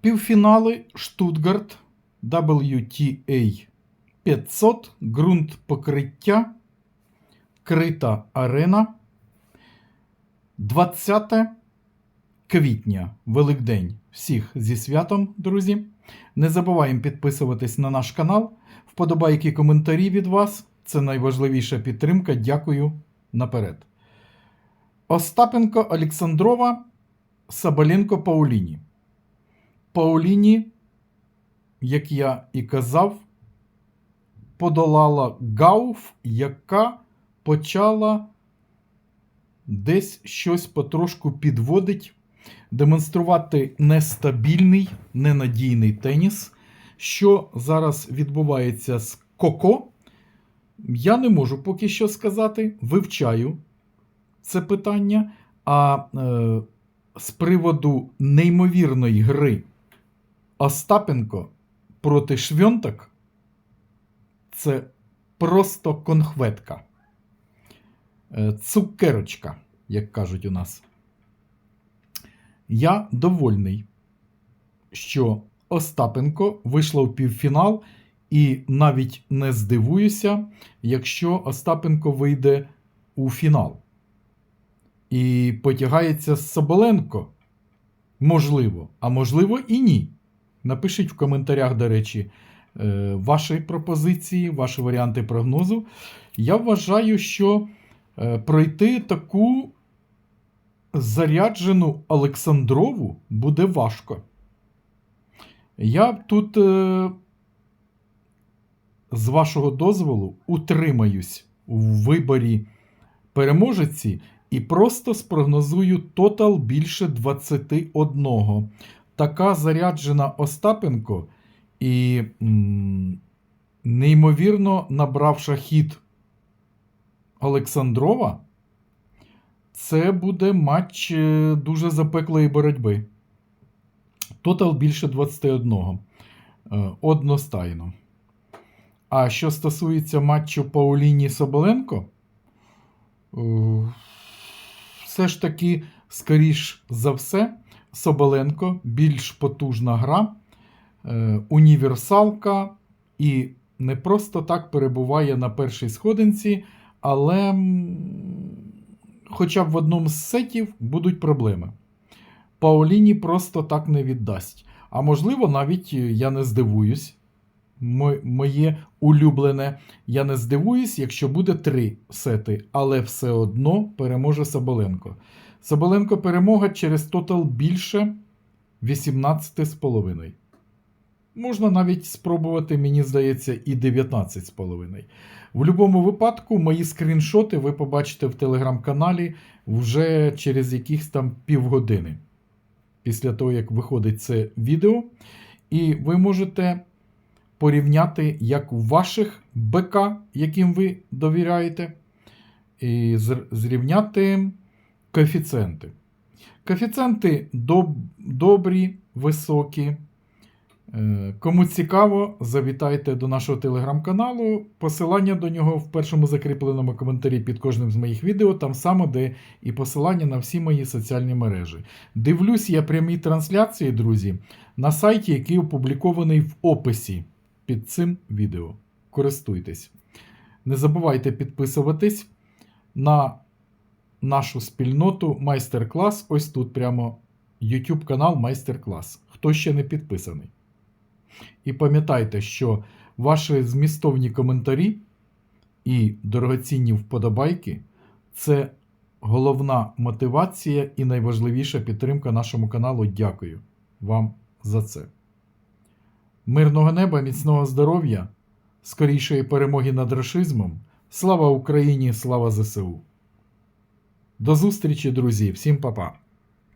Півфінали Штутгарт WTA 500 ґрунт покриття. Крита арена. 20 квітня, Великдень. Всіх зі святом, друзі. Не забуваємо підписуватись на наш канал. Вподобайки коментарі від вас. Це найважливіша підтримка. Дякую наперед. Остапенко Олександрова, Сабаленко Пауліні. Пауліні, як я і казав, подолала Гауф, яка почала десь щось потрошку підводить, демонструвати нестабільний, ненадійний теніс. Що зараз відбувається з Коко, я не можу поки що сказати. Вивчаю це питання. А е, з приводу неймовірної гри Остапенко проти Швьонтак це просто конхветка. Е, Цукерочка, як кажуть у нас. Я довольний, що Остапенко вийшла в півфінал, і навіть не здивуюся, якщо Остапенко вийде у фінал. І потягається Соболенко. Можливо, а можливо і ні. Напишіть в коментарях, до речі, е, ваші пропозиції, ваші варіанти прогнозу. Я вважаю, що е, пройти таку заряджену Олександрову буде важко. Я тут, е, з вашого дозволу, утримаюсь у виборі переможеці і просто спрогнозую тотал більше 21. Така заряджена Остапенко і неймовірно набравши хід Олександрова, це буде матч е, дуже запеклої боротьби. Тотал більше 21. Е, Одностайно. А що стосується матчу Пауліні Соболенко, е, все ж таки, скоріш за все, Соболенко більш потужна гра, е, універсалка і не просто так перебуває на першій сходинці, але хоча б в одному з сетів будуть проблеми. Паоліні просто так не віддасть. А можливо, навіть е, я не здивуюсь. Мо- Моє улюблене, я не здивуюсь, якщо буде три сети, але все одно переможе Соболенко. Соболенко перемога через тотал більше 18,5. Можна навіть спробувати, мені здається, і 19,5. В будь-якому випадку, мої скріншоти ви побачите в телеграм-каналі вже через якихось там півгодини. Після того, як виходить це відео. І ви можете порівняти як ваших БК, яким ви довіряєте, і зрівняти коефіцієнти. Коефіцієнти доб- добрі, високі. Е, Кому цікаво, завітайте до нашого телеграм-каналу. Посилання до нього в першому закріпленому коментарі під кожним з моїх відео, там само, де і посилання на всі мої соціальні мережі. Дивлюсь я прямі трансляції, друзі, на сайті, який опублікований в описі під цим відео. Користуйтесь. Не забувайте підписуватись на нашу спільноту майстер-клас. Ось тут прямо YouTube канал майстер-клас. Хто ще не підписаний. І пам'ятайте, що ваші змістовні коментарі і дорогоцінні вподобайки це головна мотивація і найважливіша підтримка нашому каналу. Дякую вам за це. Мирного неба, міцного здоров'я, скорішої перемоги над рашизмом. Слава Україні, слава ЗСУ. До зустрічі, друзі, всім па-па.